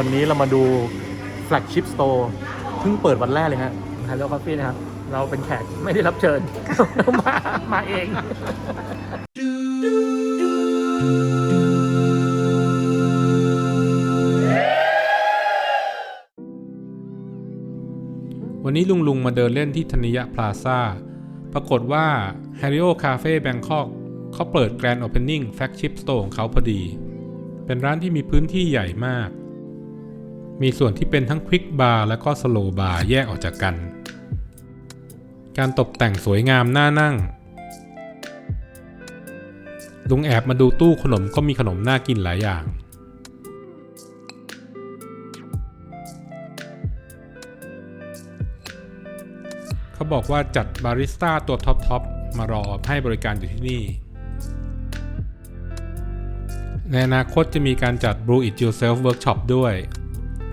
วันนี้เรามาดู flagship store เพิ่งเปิดวันแรกเลยฮะฮัลโหลคอฟฟี่นะครับ เราเป็นแขกไม่ได้รับเชิญ มามาเอง วันนี้ลุงลุงมาเดินเล่นที่ธนิยะพลาซ่าปรากฏว่า h a r r i o Cafe Bangkok เขาเปิด Grand Opening Flagship Store ของเขาพอดี เป็นร้านที่มีพื้นที่ใหญ่มาก มีส่วนที่เป็นทั้ง Quick Bar และก็ Slow Bar แยกออกจากกัน การตกแต่งสวยงามน่านั่ง ลุงแอบมาดูตู้ขนมก็มีขนมน่ากินหลายอย่าง เขาบอกว่าจัดบาริสต้าตัวท็อปทอปมารอให้บริการอยู่ที่นี่ในอนาคตจะมีการจัด Brew It Yourself Workshop ด้วย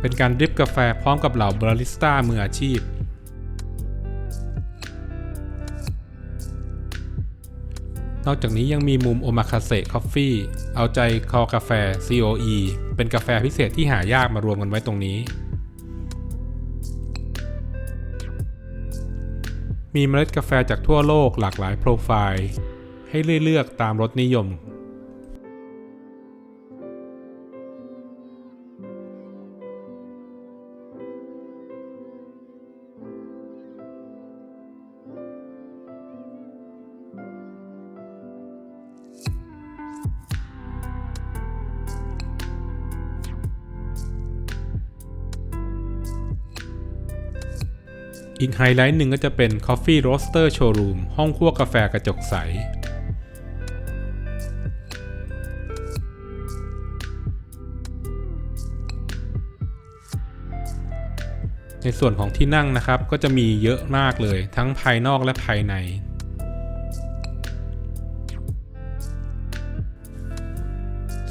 เป็นการดริปกาแฟพร้อมกับเหล่าบาริสต้ามืออาชีพ นอกจากนี้ยังมีมุมโอมาคาเซคอฟฟี่เอาใจคอกาแฟ COE เป็นกาแฟพิเศษที่หายากมารวมกันไว้ตรงนี้ มีเมล็ดกาแฟจากทั่วโลกหลากหลายโปรไฟล์ ให้เลือกตามรสนิยม อีกไฮไลท์หนึ่งก็จะเป็น Coffee Roaster Showroom ห้องคั่วกาแฟกระจกใส ในส่วนของที่นั่งนะครับก็จะมีเยอะมากเลย ทั้งภายนอกและภายใน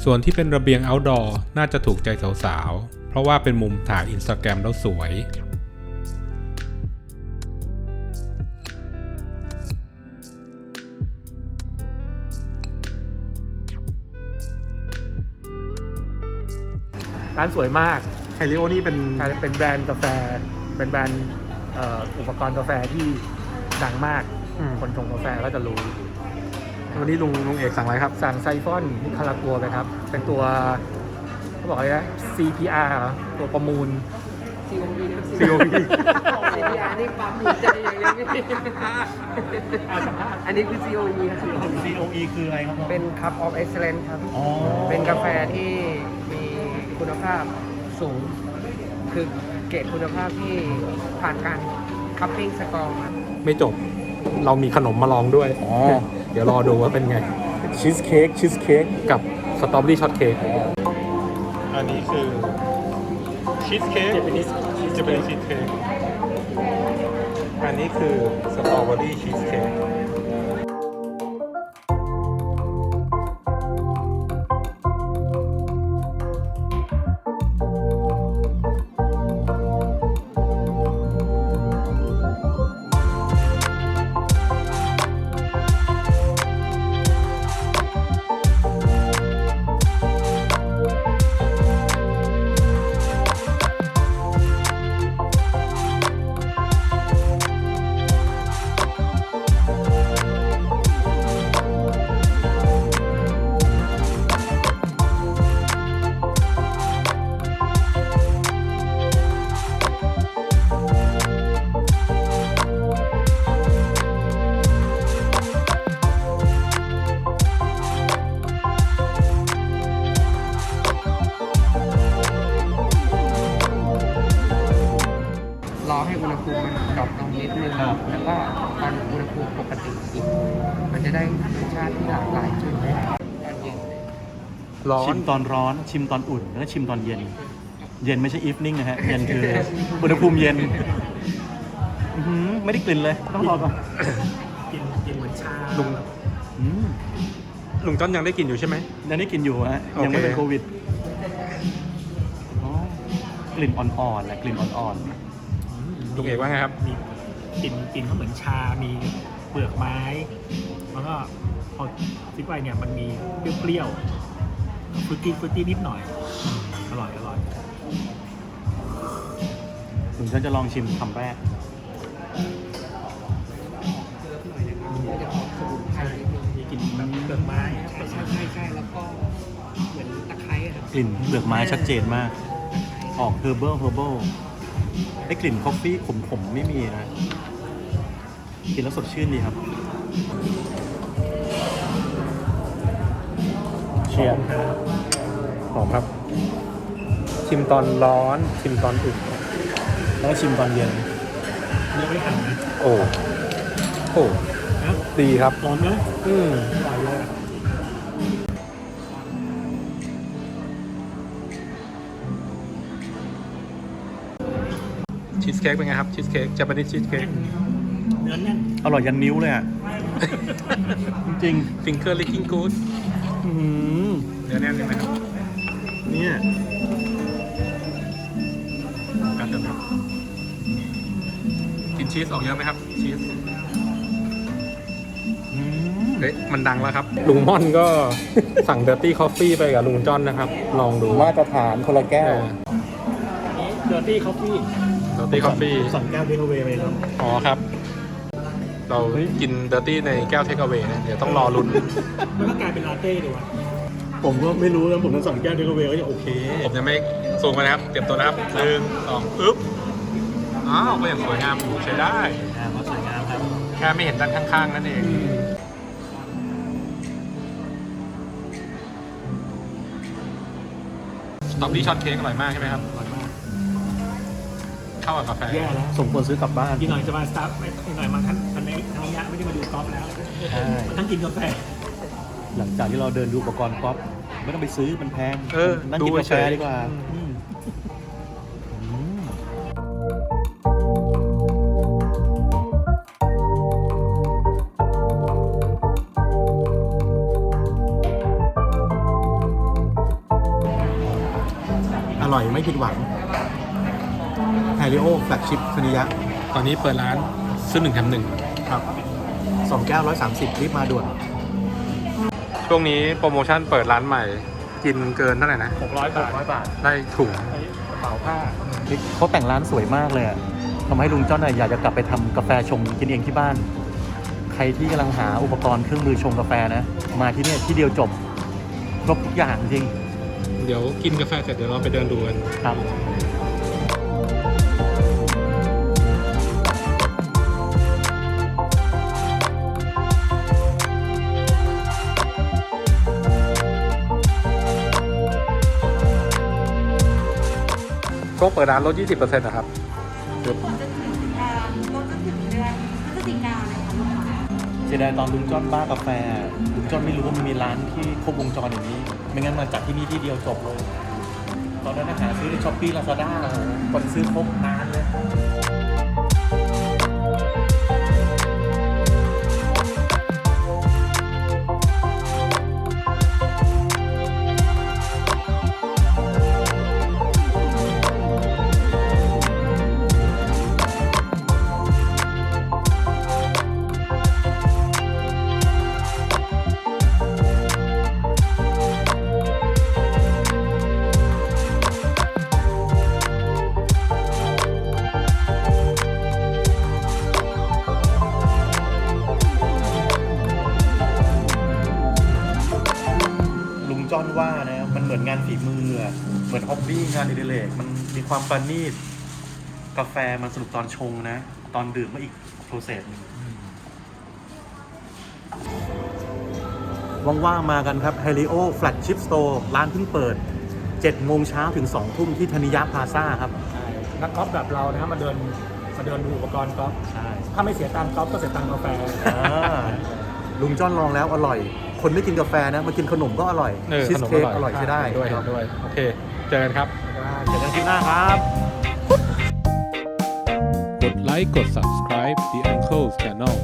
ส่วนที่เป็นระเบียง outdoor น่าจะถูกใจสาวๆ เพราะว่าเป็นมุมถ่ายอินสตาแกรมแล้วสวย ร้านสวยมากไฮริโอนี่เป็นเป็นแบรนด์กาแฟ เป็นแบรนด์เอ่ออุปกรณ์กาแฟที่ดังมากอืมคนชงกาแฟก็จะรู้ วันนี้ลุงลุงเอกสั่งอะไรครับ สั่งไซฟอนคารากัวไปครับ เป็นตัวเขาบอกอะไรนะ CPR เหรอตัวประมูล COP COP CPR นี่ปั๊มหัวใจอย่างเดียวไม่อันนี้คือ COE ครับ COE คืออะไรครับ เป็น Cup of Excellence ครับอ๋อเป็นกาแฟที่มี คุณภาพสูง คือเกรดคุณภาพที่ผ่านการคัพปิ้งสกอร์มาไม่จบ เรามีขนมมาลองด้วย อ๋อ เดี๋ยวรอดูว่าเป็นไง ชีสเค้กชีสเค้กกับสตรอเบอรี่ช็อตเค้กอันนี้คือชีสเค้ก Japanese จะเป็นชีสเค้กอันนี้คือสตรอเบอรี่ชีสเค้ก แล้วก็ตอนอุณหภูมิปกติอีกมันจะได้รสชาติที่หลากหลายขึ้นตอนเย็นร้อชินมตอนร้อนชิมตอนอุ่นแล้วก็ชิมตอนเย็น เย็นไม่ใช่ evening นะฮะ เย็นคืออุณหภูมิเย็นอื้อหือไม่ได้กลิ่นเลย ต้องรอก่อนกินกินเหมือนชาลุงอืมลุงจ้อนยังได้กินอยู่ใช่ไหมยังได้กินอยู่ฮะโอเคยังไม่เป็นโควิดอ๋อกลิ่นอ่อนๆแหละกลิ่นอ่อนลุงเอกว่าไงครับ มี กลิ่นกลิ่นเขาเหมือนชา มีเปลือกไม้ แล้วก็พอซิปไปเนี่ยมันมีเปรี้ยวๆฟรุตตี้ฟรุตตี้นิดหน่อย อร่อยอร่อยๆลุงจ้อนจะลองชิมคำแรกเดี๋ยวขอสมุนไพรนิดนึงมีกลิ่นแบบเปลือกไม้คใช่รับใช่ใช่ใช่แล้วก็เหมือนตะไคร้อะครับกลิ่นเปลือกไม้ชัดเจนมาก ออกเฮอร์เบิลเฮอร์เบิลไอ้กลิ่นคอฟฟี่ขมๆไม่มีนะ กินแล้วสดชื่นดีครับเชียร์หอมครับ ชิมตอนร้อน ชิมตอนอุ่นแล้วก็ชิมตอนเย็นยังไม่หันนะโอ้โอ้นะดีครับ ร้อนเนอะอืมอร่อยเลยชีสเค้กเป็นไงครับชีสเค้กจะเป็นชีสเค้กเนื้ อแน่นอร่อยยันนิ้วเลยอะ จริงฟิงเกอร์ลิกกิ้งกูดๆอื้อหือเนื้อแน่นใช่ไหมครับเนี่ยการเติมครับกินชีสออกเยอะไหมครับ ชีส อืมเฮ้ย มันดังแล้วครับ ลุงม่อนก็ สั่งเดอร์ตี้คอฟฟี่ไปกับลุงจอนนะครับ ลองดูมาตรฐานคนละแก้วนี่เดอร์ตี้คอฟฟี่เดอร์ตี้คอฟฟี่ สั่งแก้วเทคเอาเวย์ไปครับ อ๋อครับ เราเฮ้ยกินเดอร์ตี้ในแก้วเทคเอา a y นะเดี๋ยวต้องรอลุ้นมันก็กลายเป็นลาเต้ดีวะผมก็ไม่รู้นะผมต้องสั่งแก้วเทคเอาเวย์ก็ยังโอเค ผมยังไม่สูงไปนะครับ เตรียมตัวนะครับหนึ่งสองปึ๊บอ้าวก็ยังสวยงามอยู่ใช้ได้อ่าก็สวยงามครับแค่ไม่เห็นด้านข้างๆ นั่นเองสตรอเบอรี่ช็อตเค้กอร่อยมากใช่ไหมครับอร่อยมาก เข้ากับกาแฟแย่แล้วสมควรซื้อกลับบ้านอีกหน่อยจะมาสตาร์ทอีกหน่อยมาท่านท่านนี้ท่านนี้ไม่ได้มาดูกอล์ฟแล้วใช่มาทั้งกินกาแฟ หลังจากที่เราเดินดูอุปกรณ์ก๊อฟไม่ต้องไปซื้อมันแพงเออนั่งกินดูกาแฟเฉยดีกว่าอืมอืมอร่อยไม่ผิดหวังแฮริโอแฟลกชิพคณิยะตอนนี้เปิดร้านซื้อหนึ่งแถมหนึ่งครับสองแก้วร้อยสามสิบรีบมาด่วน ช่วงนี้โปรโมชั่นเปิดร้านใหม่ กินเกินเท่าไหร่นะ600บาทร้อยบาทได้ถุงใช้กระเป๋าผ้าเขาแต่งร้านสวยมากเลยอะทำให้ลุงจ้อนอะอยากจะกลับไปทำกาแฟชงกินเองที่บ้าน ใครที่กำลังหาอุปกรณ์เครื่องมือชงกาแฟนะ มาที่เนี่ยที่เดียวจบ ครบทุกอย่างจริง เดี๋ยวกินกาแฟเสร็จเดี๋ยวเราไปเดินดูกัน ครับ ช่วงเปิดร้านลด 20%นะครับผลจะถึงเอ่อรถจะถึงเดือนพฤศจิกายนนะคะลูกค้าเสียดายตอนลุงจ้อนบ้ากาแฟลุงจ้อนไม่รู้ว่ามันมีร้านที่ครบวงจรอย่างนี้ ไม่งั้นมาจากที่นี่ที่เดียวจบเลย ตอนนั้นนะหาซื้อในช้อปปี้ลาซาด้าคนซื้อครบนานเลย ฝีมืออะเหมือนฮ็อบบี้งานอดิเรกมันมีความประณีตกาแฟมันสนุกตอนชงนะ ตอนดื่มก็อีกโปรเซสหนึ่งว่างๆมากันครับ h e l i o Flagship Store ร้านเพิ่งเปิด7โมงเช้าถึง2ทุ่มที่ธนิยะพลาซ่าครับ นักกอล์ฟแบบเรานะมาเดินมาเดินดูอุปกรณ์กอล์ฟใช่ถ้าไม่เสียตังค์กอล์ฟก็เสียตังค์กาแฟ ลุงจ้อนลองแล้วอร่อย คนไม่กินกาแฟนะมากินขนมก็อร่อยเออชีขสนมเค้กออร่ร่ออยยใช้ได้ด้วยครับด้วย โอเค เจอกันครับ เจอกันที่หน้าครับ กดไลค์กด subscribe The Uncle's Channel